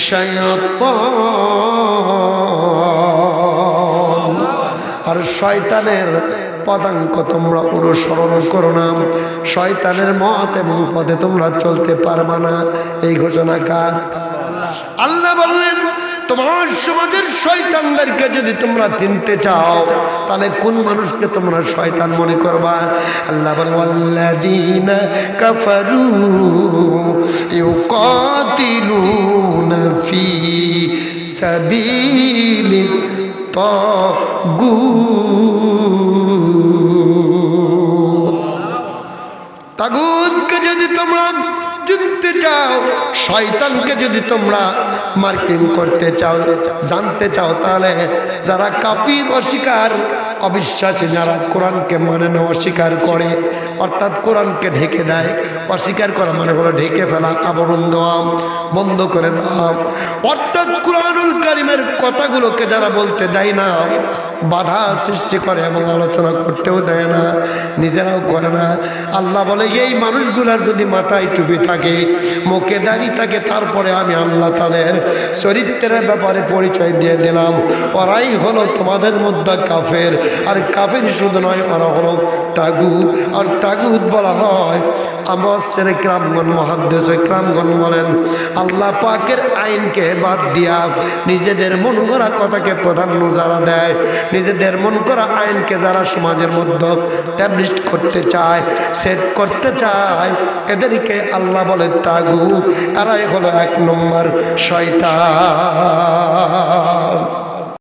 শয়তান আর শয়তানের পদাঙ্ক তোমরা অনুসরণ করো না। শয়তানের মত এবং পদে তোমরা চলতে পারবা না। এই ঘোষণা কার? আল্লাহ বললেন তোমার সমাজের শয়তানদেরকে যদি তোমরা চিনতে চাও, তাহলে কোন মানুষকে তোমরা শয়তান মনে করবা? আল্লাহ তাগুতকে যদি তোমরা চিনতে চাও, শয়তানকে যদি তোমরা মার্কিং করতে চাও, জানতে চাও, তাহলে যারা কাপির অস্বীকার, অবিশ্বাসী, যারা কোরআনকে মানে না, অস্বীকার করে, অর্থাৎ কোরআনকে ঢেকে দেয় অস্বীকার করা মানে হলো ঢেকে ফেলা, আবরণ দেওয়া, বন্ধ করে দেওয়া। অর্থাৎ কোরআনুল কারিমের কথাগুলোকে যারা বলতে দেয় না, বাধা সৃষ্টি করে এবং আলোচনা করতেও দেয় না, নিজেরাও করে না। আল্লাহ বলে, এই মানুষগুলার যদি মাথায় টুপি থাকে, মুখে দাঁড়িয়ে থাকে, তারপরে আমি আল্লাহ তাদের চরিত্রের ব্যাপারে পরিচয় দিয়ে দিলাম। ওরাই হলো তোমাদের মধ্যে কাফের। আর কাফের শুধু নয়, ওরা হলো তাগুদ আর তাগুদ বলা হয় ছেলে ক্রামগণ মহাদ্দেশ ক্রামগণ বলেন, আল্লাহ পাকের আইনকে বাদ দিয়া নিজেদের মন করা কথাকে প্রাধান্য যারা দেয়। নিজেদের মন করা আইনকে যারা সমাজের মধ্যে ট্যাবলিশ করতে চায় সেট করতে চায়, এদেরকে আল্লাহ বলে তাগু। এরাই হলো এক নম্বর শয়তান।